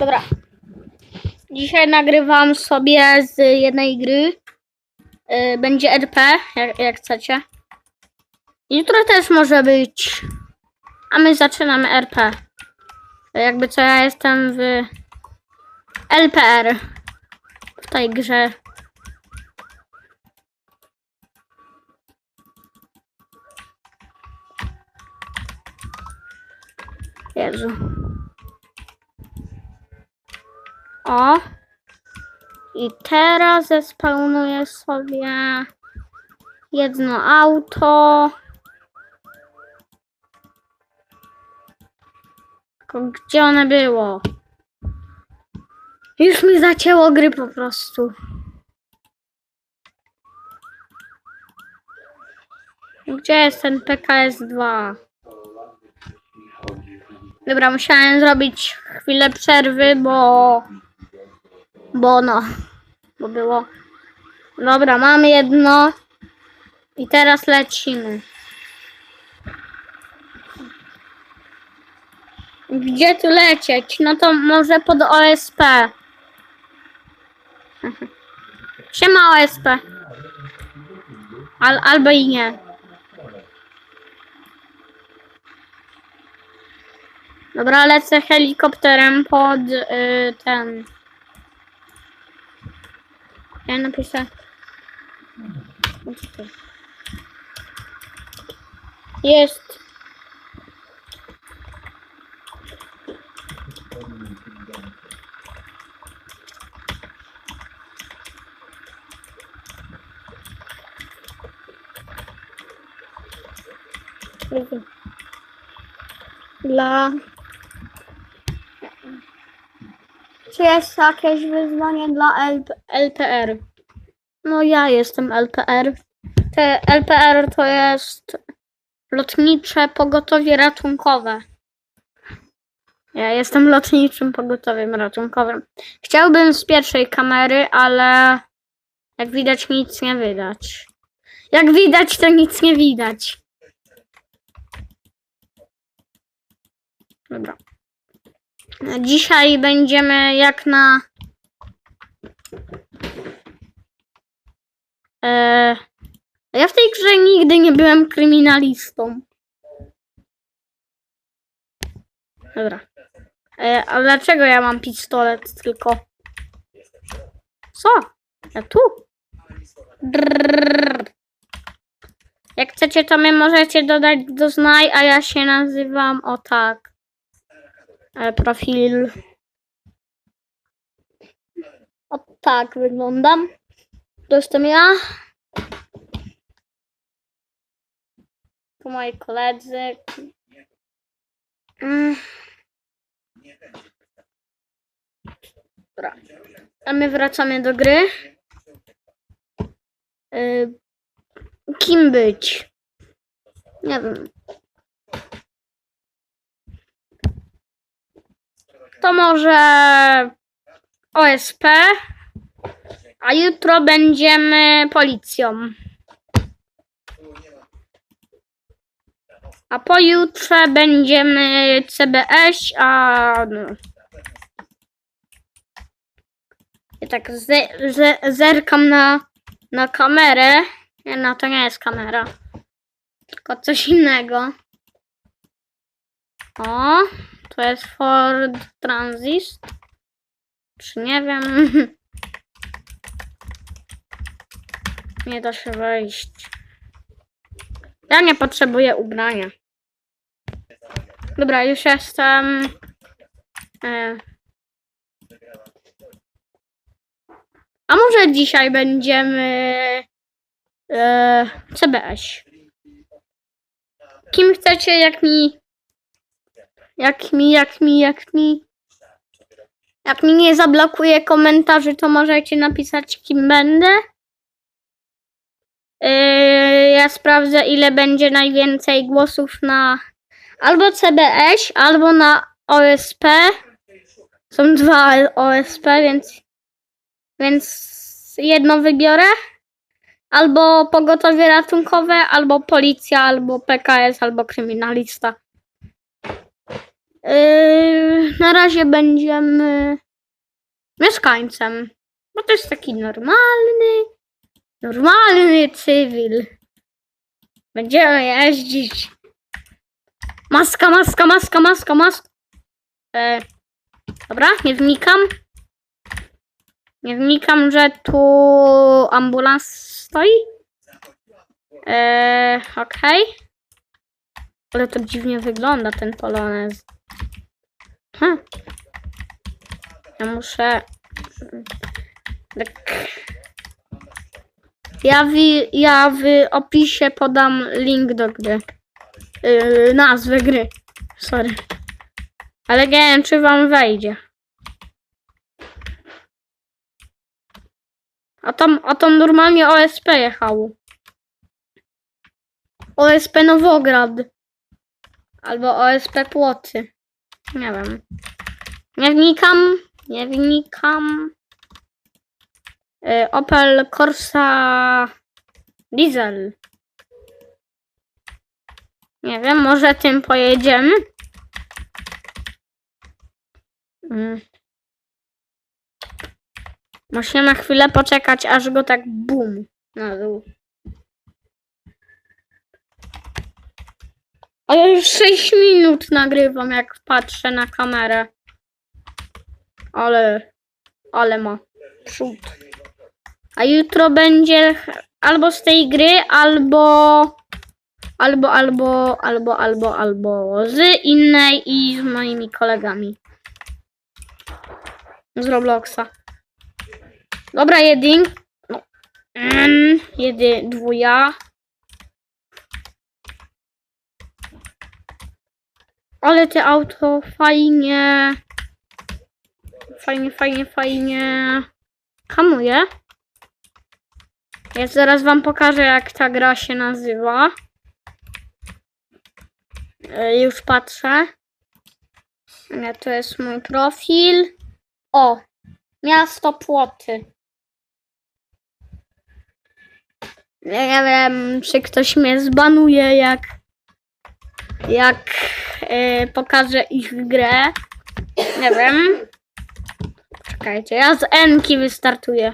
Dobra. Dzisiaj nagrywam sobie z jednej gry. Yy, Będzie RP, jak, jak chcecie. Jutro też może być. A my zaczynamy RP. Jakby co ja jestem w LPR. W tej grze. Jezu. O. I teraz zespawnuję sobie jedno auto. Tylko Gdzie one było? Już mi zacięło gry po prostu. Gdzie jest ten PKS-2? Dobra, musiałem zrobić chwilę przerwy, bo... Bo no... Bo było... Dobra, mamy jedno. I teraz lecimy. Gdzie tu lecieć? No to może pod OSP. Siema OSP. Al, albo i nie. Dobra, lecę helikopterem pod y, ten. Ja napiszę. Jest. Dla. Czy jest jakieś wyzwanie dla LP, LPR? No ja jestem LPR. Te LPR to jest lotnicze pogotowie ratunkowe. Ja jestem lotniczym pogotowiem ratunkowym. Chciałbym z pierwszej kamery, ale jak widać nic nie widać. Jak widać, to nic nie widać. Dobra. Dzisiaj będziemy jak na. Eee, ja w tej grze nigdy nie byłem kryminalistą. Dobra. E, a dlaczego ja mam pistolet tylko? Co? Ja tu? Drrrr. Jak chcecie, to mnie możecie dodać do znaj, a ja się nazywam o tak. E, profil. O tak wyglądam. To jestem ja. Tu moi koledzy. Mm. Dobra. A my wracamy do gry. Y, kim być? Nie wiem. To może OSP, a jutro będziemy policją. A pojutrze będziemy CBS, a no. Tak ze, ze, zerkam na, na kamerę. Nie, no to nie jest kamera. Tylko coś innego. O, to jest Ford Transit. Czy nie wiem. Nie da się wejść. Ja nie potrzebuję ubrania. Dobra, już jestem. E. A może dzisiaj będziemy e, CBS. Kim chcecie, jak mi. Jak mi, jak mi, jak mi. Jak mi nie zablokuje komentarzy, to możecie napisać, kim będę. Yy, ja sprawdzę, ile będzie najwięcej głosów na albo CBS, albo na OSP. Są dwa OSP, więc, więc jedno wybiorę. Albo pogotowie ratunkowe, albo policja, albo PKS, albo kryminalista. Yy, na razie będziemy mieszkańcem. Bo to jest taki normalny, normalny cywil. Będziemy jeździć. Maska, maska, maska, maska, maska. E, dobra, nie wnikam. Nie wnikam, że tu ambulans stoi. E, Okej. Ale to dziwnie wygląda ten polonez. Hm. Ja muszę. Tak. Ja w, ja w opisie podam link do gry. Yy, nazwę gry. Sorry. Ale nie wiem, czy wam wejdzie. A tam, a tam normalnie OSP jechało. OSP Nowograd. Albo OSP Płocy. Nie wiem. Nie wnikam. Nie wnikam. Y, Opel Corsa Diesel. Nie wiem, może tym pojedziemy. Mm. Musimy chwilę poczekać, aż go tak bum na dół. A ja już 6 minut nagrywam, jak patrzę na kamerę. Ale, ale ma przód. A jutro będzie albo z tej gry, albo, albo, albo, albo, albo, albo z innej i z moimi kolegami. Z Robloxa. Dobra, jedynk. No. Mm, jedy, dwuja. Ale te auto fajnie. Fajnie, fajnie, fajnie. Hamuje. Ja zaraz wam pokażę, jak ta gra się nazywa. E, Już patrzę. Nie, to jest mój profil. O, miasto Płoty. Nie wiem, czy ktoś mnie zbanuje, jak jak e, pokażę ich grę. Nie wiem. Czekajcie, ja z Enki wystartuję.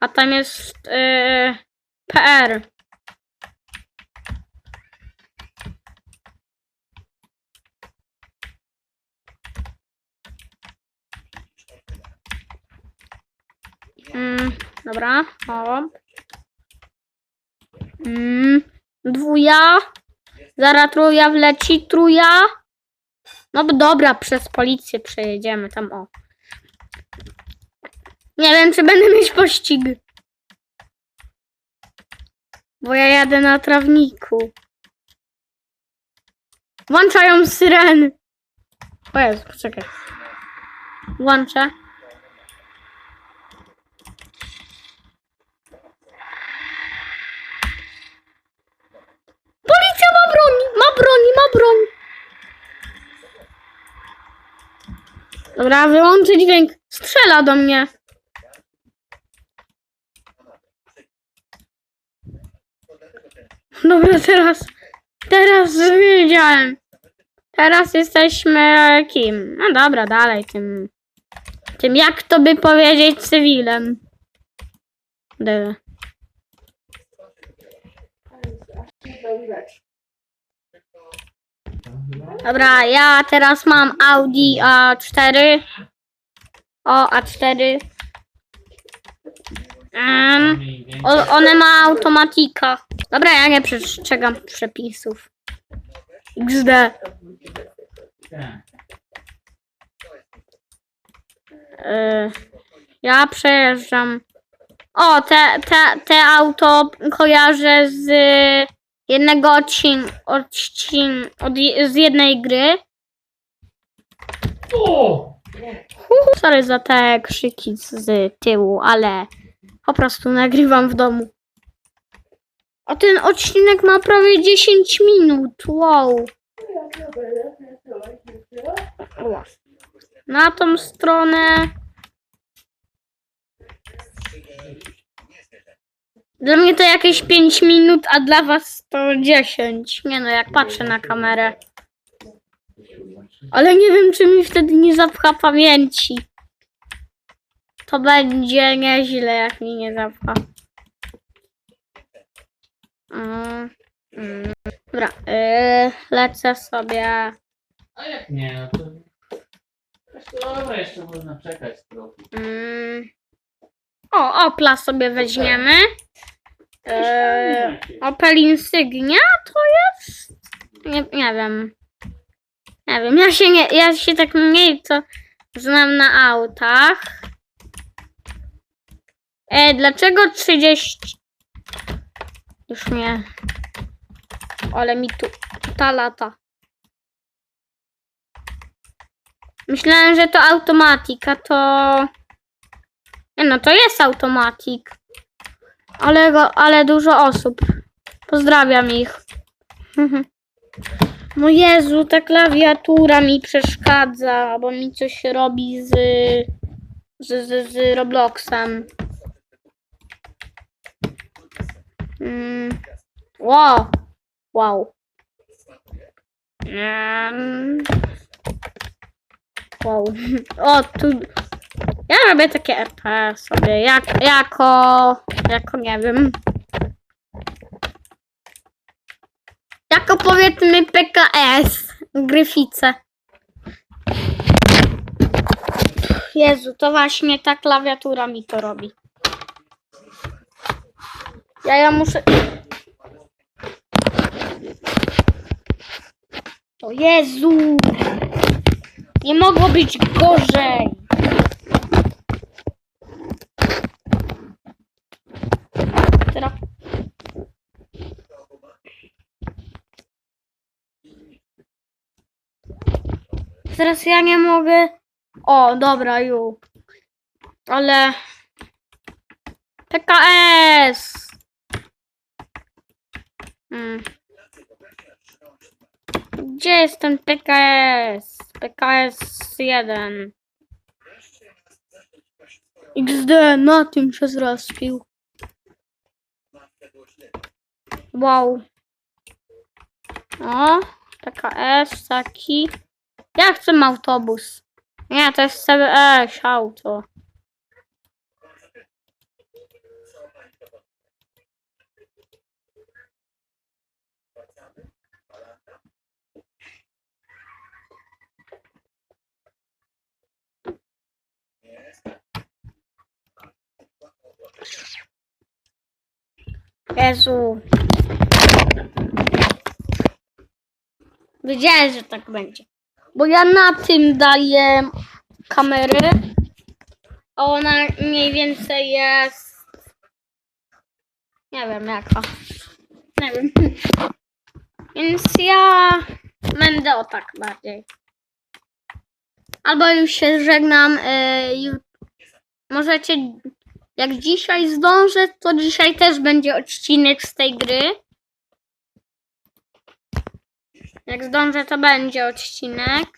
A tam jest e, PR. Mm, dobra, o. Mm, dwuja. Zaraz truja wleci, truja. No dobra, przez policję przejedziemy tam, o. Nie wiem, czy będę mieć pościg. Bo ja jadę na trawniku. Włączają syreny. O Jezu, poczekaj. Włączę. Broń! Dobra, wyłączę dźwięk. Strzela do mnie. Dobra, teraz. Teraz wiedziałem. Teraz jesteśmy kim? No dobra, dalej tym. Tym jak to by powiedzieć cywilem. D. Dobra, ja teraz mam Audi A4. O, A4. Em, o, one ma automatika. Dobra, ja nie przestrzegam przepisów. XD. Y, ja przejeżdżam. O, te, te, te auto kojarzę z jednego odcin, odcin od, z jednej gry. Sorry za te krzyki z tyłu, ale po prostu nagrywam w domu. A ten odcinek ma prawie 10 minut. Wow. Na tą stronę. Dla mnie to jakieś 5 minut, a dla was to 10. Nie no, jak patrzę na kamerę. Ale nie wiem, czy mi wtedy nie zapcha pamięci. To będzie nieźle, jak mi nie zapcha. Mm, mm. Dobra, yy, lecę sobie. A jak nie, no to... Dobra, jeszcze można czekać trochę. Mm. O, Opla sobie weźmiemy. Yy, Opel Insignia to jest? Nie, nie wiem. Nie wiem, ja się, nie, ja się tak mniej co znam na autach. E, dlaczego 30? Już mnie. Ale mi tu ta lata. Myślałem, że to automatika, to... No, to jest automatik. Ale, go, ale dużo osób. Pozdrawiam ich. No Jezu, ta klawiatura mi przeszkadza, bo mi coś robi z, z, z, z Robloxem. Mm. Wow. Wow. Mm. Wow. O, tu. Ja robię takie RP sobie, jak, jako, jako nie wiem. Jako powiedzmy PKS, Gryfice. Jezu, to właśnie ta klawiatura mi to robi. Ja ja muszę... O Jezu! Nie mogło być gorzej! Teraz ja nie mogę... O, dobra, już. Ale... PKS! Hmm. Gdzie jest ten PKS? PKS 1. XD, na tym się zrespił. Wow. O, PKS taki. Ja chcę autobus. Nie, to jest CBS auto. Jezu. Wiedziałem, że tak będzie. Bo ja na tym daję kamerę. A ona mniej więcej jest. Nie wiem jaka. Nie wiem. Więc ja będę o tak bardziej. Albo już się żegnam. Ju- możecie. Jak dzisiaj zdążę, to dzisiaj też będzie odcinek z tej gry. Jak zdążę, to będzie odcinek.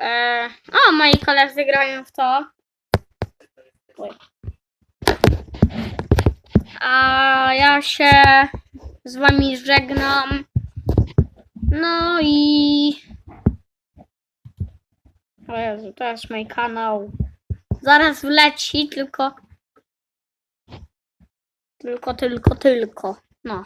E, o, moi koledzy grają w to. A ja się z wami żegnam. No i... O Jezu, to jest mój kanał. Zaraz wleci, tylko... Tylko, tylko, tylko. No.